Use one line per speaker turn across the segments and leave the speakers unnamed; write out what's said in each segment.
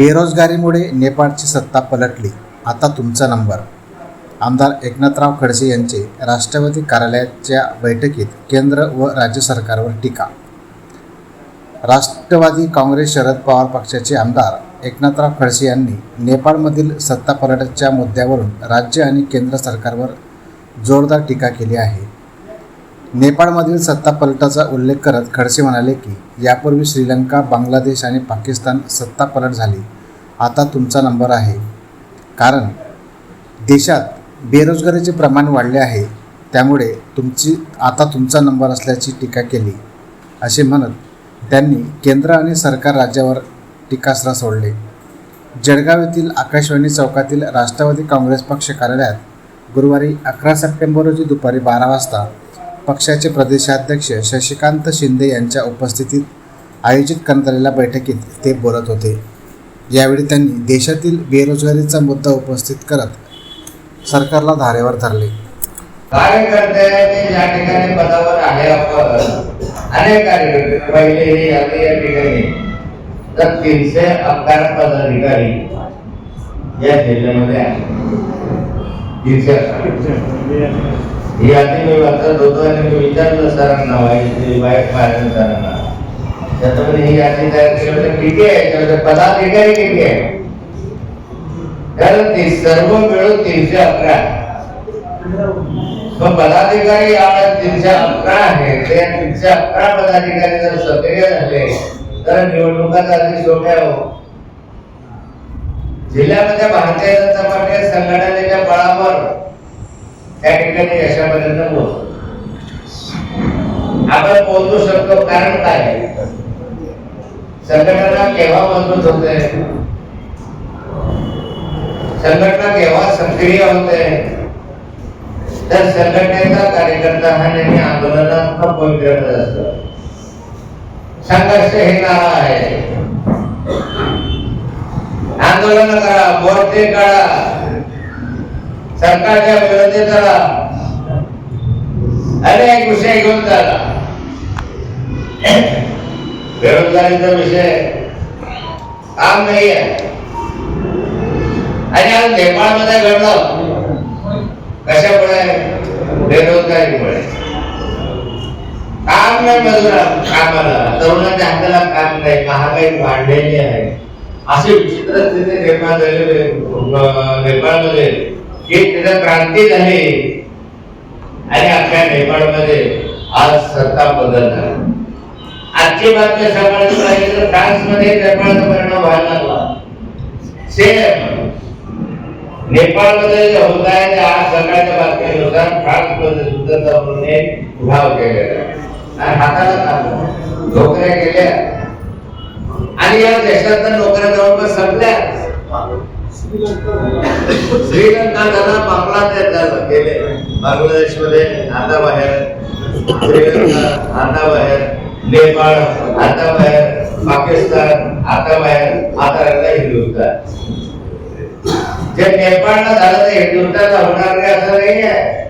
बेरोजगारीमुळे नेपाळची सत्ता पलटली. आता तुमचा नंबर. आमदार एकनाथराव खडसे यांचे राष्ट्रवादी कार्यालयाच्या बैठकीत केंद्र व राज्य सरकारवर टीका. राष्ट्रवादी काँग्रेस शरद पवार पक्षाचे आमदार एकनाथराव खडसे यांनी नेपाळमधील सत्ता पलटाच्या मुद्द्यावरून राज्य आणि केंद्र सरकारवर जोरदार टीका केली आहे. नेपाळमधील सत्ता पलटाचा उल्लेख करत खडसे म्हणाले की यापूर्वी श्रीलंका बांगलादेश आणि पाकिस्तान सत्ता पलट झाली. आता तुमचा नंबर आहे. कारण देशात बेरोजगारीचे प्रमाण वाढले आहे. त्यामुळे तुमची आता तुमचा नंबर असल्याची टीका केली. असे म्हणत त्यांनी केंद्र आणि सरकार राज्यावर टीकास्त्र सोडले. जळगाव येथील आकाशवाणी चौकातील राष्ट्रवादी काँग्रेस पक्ष कार्यालयात गुरुवारी अकरा सप्टेंबर रोजी दुपारी बारा वाजता पक्षाचे प्रदेशाध्यक्ष शशिकांत शिंदे यांच्या उपस्थितीत आयोजित करण्यात आलेल्या बैठकीत ते बोलत होते. यावेळी त्यांनी देशातील बेरोजगारीचा मुद्दा उपस्थित करत सरकारला धारेवर धरले.
कार्यकर्ते ते ज्या ठिकाणी पदावर आहे अनेक कार्यकर्ते पहिलेही आले या ठिकाणी तर तीनशे अकरा पदाधिकारी या जिल्ह्यामध्ये आहे तीनशे अकरा मी वाचत होतो आणि मी विचारलं सरांना वाईट वाईट पाहिलं सरांना म्हणजे ही यादी तयार केली होती किती आहे? त्याच्यामध्ये पदाधिकारी किती आहे? कारण ते सर्व मिळून तीनशे अकरा मग पदाधिकारी आपल्या तीनशे अकरा आहे. ते तीनशे अकरा पदाधिकारी जर सक्रिय झाले तर निवडणुका आधी सोप्या हो. जिल्ह्यामध्ये भारतीय जनता पार्टी संघटनेच्या बळावर त्या ठिकाणी यशापर्यंत पोहोचतो. आपण पोहोचू शकतो कारण काय? संघटना केव्हा मजबूत होते? संघटना केव्हा सक्रिय होते? तर संघटनेचा कार्यकर्ता हा नेहमी आंदोलनात्मक पवित्रता असतो. संघर्ष हे नाव आहे. आंदोलन करा मोर्चे काढा सरकारच्या विरोधी अनेक विषय घेऊन झाला बेरोजगारीचा विषय. काम नाही आहे. आणि आज नेपाळमध्ये घडलं. कशामुळे? बेरोजगारीमुळे. काम नाही मजुरा कामाला. तरुणाच्या हाताला काम नाही. महागाई वाढलेली आहे. अशी विचित्र स्थिती निर्माण झालेली नेपाळमध्ये. की त्याचा क्रांती झाली आणि आपल्या नेपाळमध्ये आज सत्ता बदल झाला आजची बातमी सांगायची राहिली तर फ्रान्समध्ये नेपाळचा परिणाम व्हायला लागला. सेम. नेपाळमध्ये जे होत आहे ते आज सकाळच्या बातमीनुसार फ्रान्समध्ये सुद्धा तरुणांनी उठाव केलेला आणि हाताला नोकऱ्या केल्या आणि या देशातल्या नोकऱ्या जवळपास संपल्या. श्रीलंका झाला बांगलादेश झालं गेले. बांगलादेशमध्ये आता बाहेर श्रीलंका आता बाहेर नेपाळ आता बाहेर पाकिस्तान आता बाहेर आता राहिला हिंदुस्थान. जे नेपाळला झालं ते हिंदुस्थानला होणार नाही असं नाही आहे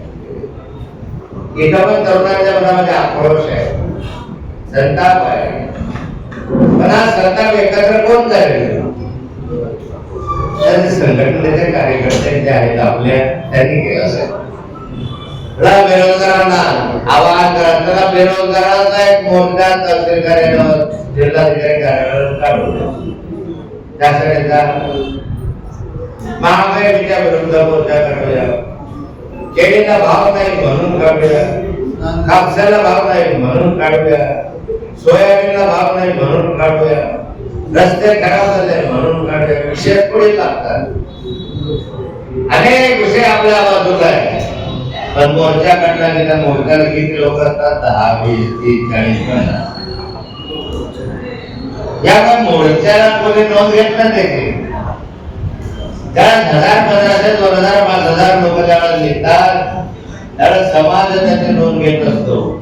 इथं पण तरुणांच्या मनामध्ये आक्रोश आहे. संताप आहे. पण हा संताप एकत्र कोण करेल? संघटनेचे कार्यकर्ते जे आहेत आपल्या त्यांनी केलं असेल. बेरोजगारांना आवाहन बेरोजगारांचा एक मोर्चा तहसील कार्यालयावर जिल्हाधिकारी कार्यालयावर महागाईच्या विरुद्ध मोर्चा काढूया. केळीला भाव नाही म्हणून काढूया. कापसाला भाव नाही म्हणून काढूया. सोयाबीनला भाव नाही म्हणून काढूया. रस्ते खराब झाले म्हणून काढूया. विषय पुढे लागतात. अनेक विषय आपल्या बाजूला आहे? पण मोर्चा काढला गेला मोर्चाला किती लोक असतात? दहा वीस तीस चाळीस पन्नास या पण मोर्चाला कोणी नोंद घेत नाही देखील कारण हजार पंधराशे दोन हजार पाच हजार लोक ज्यावेळेला लिहितात त्यावेळेस समाज त्याची नोंद घेत असतो.